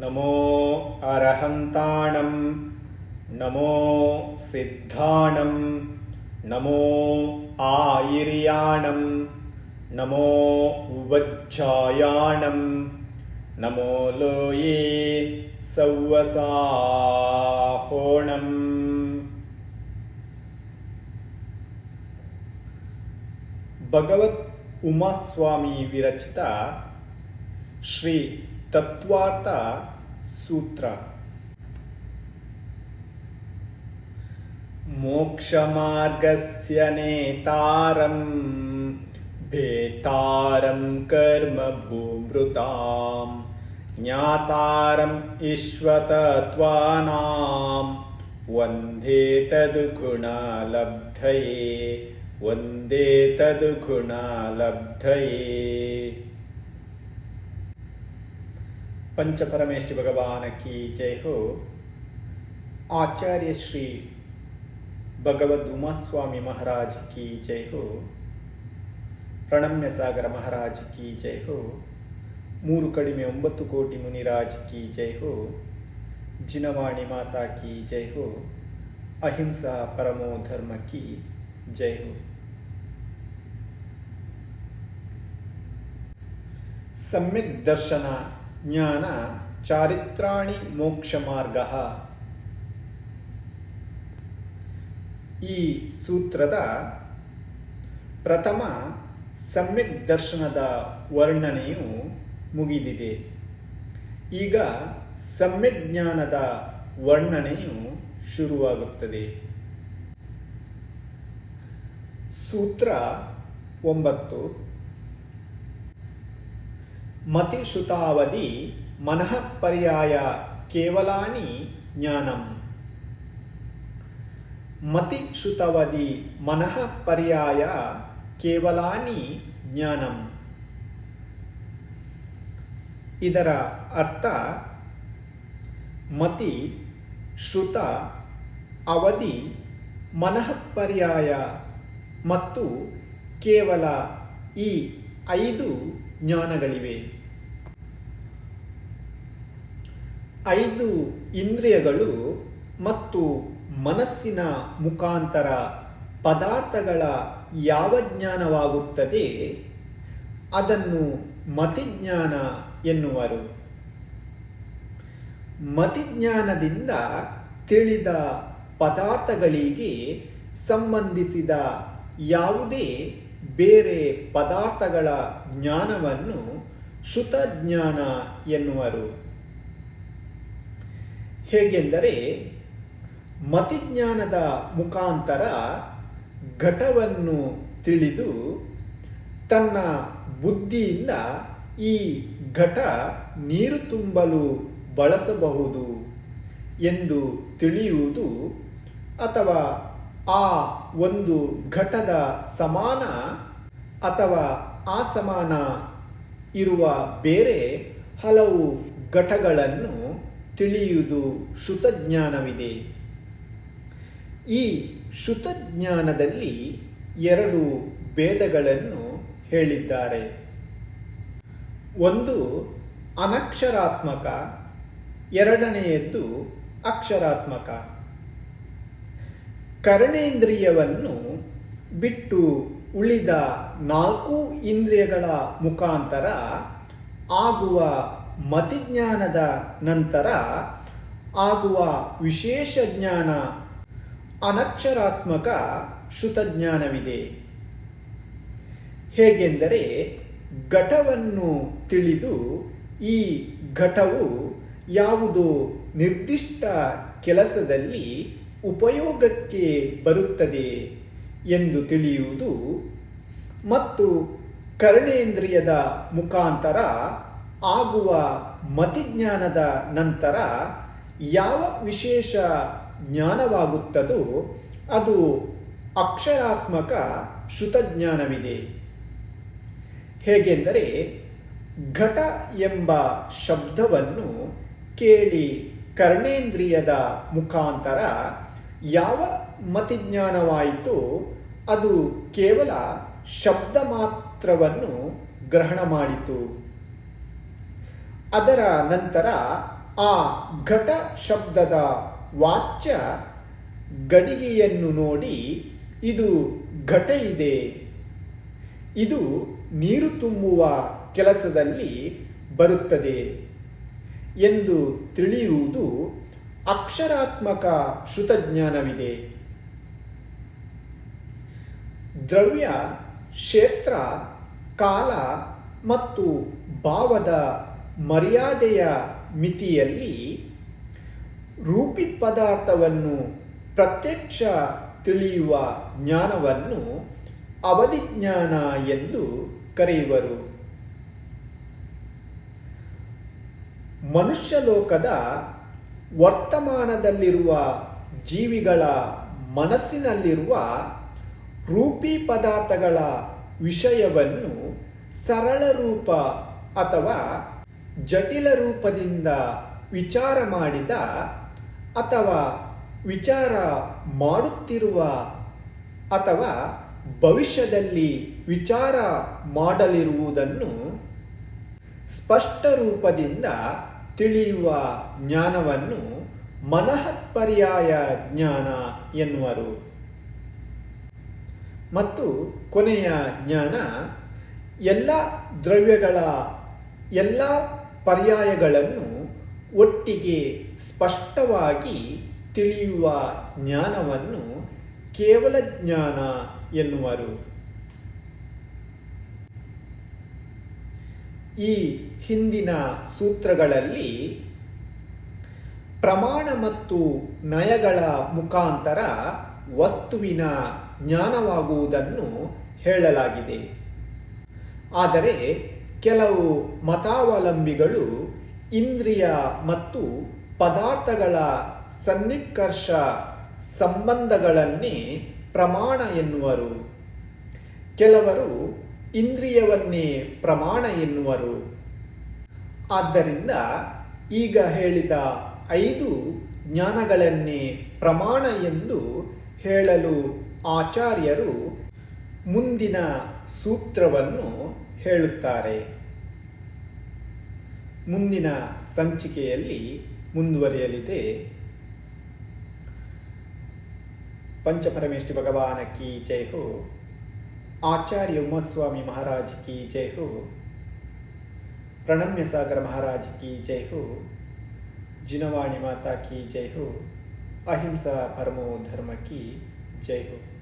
नमो अरहन्ताणं नमो सिद्धाणं नमो आयिर्याणं नमो उवच्छायाणं नमो लोये सौवसाहोणम् भगवत् उमास्वामी विरचित श्री तत्वार्थ सूत्र। मोक्षमार्गस्य नेतारं भेतारं कर्म भूमृतां ज्ञातारम् इश्वतत्त्वानां वंदे तद्गुणालब्धये वंदे तद्गुणालब्धये। पंचपरमेष्टि भगवान की जय हो आचार्य श्री ಭಗವದ್ ಉಮಾಸ್ವಾಮಿ ಮಹಾರಾಜ್ ಕಿ ಜೈ ಹೋ ಪ್ರಣಮ್ಯ ಸಾಗರ ಮಹಾರಾಜ್ ಕಿ ಜೈ ಹೋ ಮೂರು ಕಡಿಮೆ ಒಂಬತ್ತು ಕೋಟಿ ಮುನಿರಾಜ್ ಕಿ ಜೈ ಹೋ ಜಿನವಾಣಿ ಮಾತಾ ಕಿ ಜೈ ಹೋ ಅಹಿಂಸಾ ಪರಮೋ ಧರ್ಮ ಕಿ ಜೈ ಹೋ ಸಮ್ಯಕ್ ದರ್ಶನ ಜ್ಞಾನ ಚಾರಿತ್ರಾಣಿ ಮೋಕ್ಷ ಮಾರ್ಗ. ಈ ಸೂತ್ರದ ಪ್ರಥಮ ಸಮ್ಯಕ್ ದರ್ಶನದ ವರ್ಣನೆಯು ಮುಗಿದಿದೆ. ಈಗ ಸಮ್ಯಕ್ ಜ್ಞಾನದ ವರ್ಣನೆಯು ಶುರುವಾಗುತ್ತದೆ. ಸೂತ್ರ ಒಂಬತ್ತು. ಮತಿಶ್ರುತಾವಧಿ ಮನಃ ಪರ್ಯಾಯ ಕೇವಲಾನಿ ಜ್ಞಾನಂ. ಮತಿಶ್ರುತವಧಿ ಮನಃ ಪರ್ಯಾಯ ಕೇವಲಾನಿ ಜ್ಞಾನಂ. ಇದರ ಅರ್ಥ ಮತಿ, ಶ್ರುತ, ಅವಧಿ, ಮನಃ ಪರ್ಯಾಯ ಮತ್ತು ಕೇವಲ ಈ ಐದು ಜ್ಞಾನಗಳಿವೆ. ಐದು ಇಂದ್ರಿಯಗಳು ಮತ್ತು ಮನಸ್ಸಿನ ಮುಖಾಂತರ ಪದಾರ್ಥಗಳ ಯಾವ ಜ್ಞಾನವಾಗುತ್ತದೆ, ಅದನ್ನು ಮತಿಜ್ಞಾನ ಎನ್ನುವರು. ಮತಿಜ್ಞಾನದಿಂದ ತಿಳಿದ ಪದಾರ್ಥಗಳಿಗೆ ಸಂಬಂಧಿಸಿದ ಯಾವುದೇ ಬೇರೆ ಪದಾರ್ಥಗಳ ಜ್ಞಾನವನ್ನು ಶ್ರುತಜ್ಞಾನ ಎನ್ನುವರು. ಹೇಗೆಂದರೆ ಮತಿಜ್ಞಾನದ ಮುಖಾಂತರ ಘಟವನ್ನು ತಿಳಿದು ತನ್ನ ಬುದ್ಧಿಯಿಂದ ಈ ಘಟ ನೀರು ತುಂಬಲು ಬಳಸಬಹುದು ಎಂದು ತಿಳಿಯುವುದು ಅಥವಾ ಆ ಒಂದು ಘಟದ ಸಮಾನ ಅಥವಾ ಅಸಮಾನ ಇರುವ ಬೇರೆ ಹಲವು ಘಟಗಳನ್ನು ತಿಳಿಯುವುದು ಶ್ರುತಜ್ಞಾನವಿದೆ. ಈ ಶ್ರುತಜ್ಞಾನದಲ್ಲಿ ಎರಡು ಭೇದಗಳನ್ನು ಹೇಳಿದ್ದಾರೆ. ಒಂದು ಅನಕ್ಷರಾತ್ಮಕ, ಎರಡನೆಯದ್ದು ಅಕ್ಷರಾತ್ಮಕ. ಕರ್ಣೇಂದ್ರಿಯವನ್ನು ಬಿಟ್ಟು ಉಳಿದ ನಾಲ್ಕು ಇಂದ್ರಿಯಗಳ ಮುಖಾಂತರ ಆಗುವ ಮತಿಜ್ಞಾನದ ನಂತರ ಆಗುವ ವಿಶೇಷ ಜ್ಞಾನ ಅನಕ್ಷರಾತ್ಮಕ ಶ್ರುತಜ್ಞಾನವಿದೆ. ಹೇಗೆಂದರೆ ಘಟವನ್ನು ತಿಳಿದು ಈ ಘಟವು ಯಾವುದೋ ನಿರ್ದಿಷ್ಟ ಕೆಲಸದಲ್ಲಿ ಉಪಯೋಗಕ್ಕೆ ಬರುತ್ತದೆ ಎಂದು ತಿಳಿಯುವುದು ಮತ್ತು ಕರ್ಣೇಂದ್ರಿಯದ ಮುಖಾಂತರ ಆಗುವ ಮತಿಜ್ಞಾನದ ನಂತರ ಯಾವ ವಿಶೇಷ ಜ್ಞಾನವಾಗುತ್ತದೋ ಅದು ಅಕ್ಷರಾತ್ಮಕ ಶ್ರುತಜ್ಞಾನವಿದೆ. ಹೇಗೆಂದರೆ ಘಟ ಎಂಬ ಶಬ್ದವನ್ನು ಕೇಳಿ ಕರ್ಣೇಂದ್ರಿಯದ ಮುಖಾಂತರ ಯಾವ ಮತಿಜ್ಞಾನವಾಯಿತೋ ಅದು ಕೇವಲ ಶಬ್ದ ಮಾತ್ರವನ್ನು ಗ್ರಹಣ ಮಾಡಿತು. ಅದರ ನಂತರ ಆ ಘಟ ಶಬ್ದದ ವಾಚ್ಯ ಗಡಿಗೆಯನ್ನು ನೋಡಿ, ಇದು ಘಟ ಇದೆ. ಇದು ನೀರು ತುಂಬುವ ಕೆಲಸದಲ್ಲಿ ಬರುತ್ತದೆ ಎಂದು ತಿಳಿಯುವುದು ಅಕ್ಷರಾತ್ಮಕ ಶ್ರುತಜ್ಞಾನವಿದೆ. ದ್ರವ್ಯ ಕ್ಷೇತ್ರ, ಕಾಲ ಮತ್ತು ಭಾವದ ಮರ್ಯಾದೆಯ ಮಿತಿಯಲ್ಲಿ ರೂಪಿ ಪದಾರ್ಥವನ್ನು ಪ್ರತ್ಯಕ್ಷ ತಿಳಿಯುವ ಜ್ಞಾನವನ್ನು ಅವಧಿಜ್ಞಾನ ಎಂದು ಕರೆಯುವರು. ಮನುಷ್ಯ ಲೋಕದ ವರ್ತಮಾನದಲ್ಲಿರುವ ಜೀವಿಗಳ ಮನಸ್ಸಿನಲ್ಲಿರುವ ರೂಪಿ ಪದಾರ್ಥಗಳ ವಿಷಯವನ್ನು ಸರಳ ರೂಪ ಅಥವಾ ಜಟಿಲ ರೂಪದಿಂದ ವಿಚಾರ ಮಾಡಿದ ಅಥವಾ ವಿಚಾರ ಮಾಡುತ್ತಿರುವ ಅಥವಾ ಭವಿಷ್ಯದಲ್ಲಿ ವಿಚಾರ ಮಾಡಲಿರುವುದನ್ನು ಸ್ಪಷ್ಟ ರೂಪದಿಂದ ತಿಳಿಯುವ ಜ್ಞಾನವನ್ನು ಮನಃಪರ್ಯಾಯ ಜ್ಞಾನ ಎನ್ನುವರು. ಮತ್ತು ಕೊನೆಯ ಜ್ಞಾನ, ಎಲ್ಲ ದ್ರವ್ಯಗಳ ಎಲ್ಲ ಪರ್ಯಾಯಗಳನ್ನು ಒಟ್ಟಿಗೆ ಸ್ಪಷ್ಟವಾಗಿ ತಿಳಿಯುವ ಜ್ಞಾನವನ್ನು ಕೇವಲ ಜ್ಞಾನ ಎನ್ನುವರು. ಈ ಹಿಂದಿನ ಸೂತ್ರಗಳಲ್ಲಿ ಪ್ರಮಾಣ ಮತ್ತು ನಯಗಳ ಮುಖಾಂತರ ವಸ್ತುವಿನ ಜ್ಞಾನವಾಗುವುದನ್ನು ಹೇಳಲಾಗಿದೆ. ಆದರೆ ಕೆಲವು ಮತಾವಲಂಬಿಗಳು ಇಂದ್ರಿಯ ಮತ್ತು ಪದಾರ್ಥಗಳ ಸನ್ನಿಕರ್ಷ ಸಂಬಂಧಗಳನ್ನೇ ಪ್ರಮಾಣ ಎನ್ನುವರು. ಕೆಲವರು ಇಂದ್ರಿಯವನ್ನೇ ಪ್ರಮಾಣ ಎನ್ನುವರು. ಆದ್ದರಿಂದ ಈಗ ಹೇಳಿದ ಐದು ಜ್ಞಾನಗಳನ್ನೇ ಪ್ರಮಾಣ ಎಂದು ಹೇಳಲು ಆಚಾರ್ಯರು ಮುಂದಿನ ಸೂತ್ರವನ್ನು ಹೇಳುತ್ತಾರೆ. ಮುಂದಿನ ಸಂಚಿಕೆಯಲ್ಲಿ ಮುಂದುವರಿಯಲಿದೆ. ಪಂಚಪರಮೇಶ್ವರಿ ಭಗವಾನ ಕಿ ಜೈಹು ಹೋ. ಆಚಾರ್ಯ ಉಮ್ಮಸ್ವಾಮಿ ಮಹಾರಾಜ್ ಕಿ ಜಯ ಹೋ. ಪ್ರಣಮ್ಯ ಸಾಗರ ಮಹಾರಾಜ್ ಕಿ ಜಯ ಹೋ. ಜಿನವಾಣಿ ಮಾತಾ ಕಿ ಜಯ ಹೋ. ಅಹಿಂಸಾ ಪರಮೋ ಧರ್ಮ ಕಿ ಜಯ ಹೋ.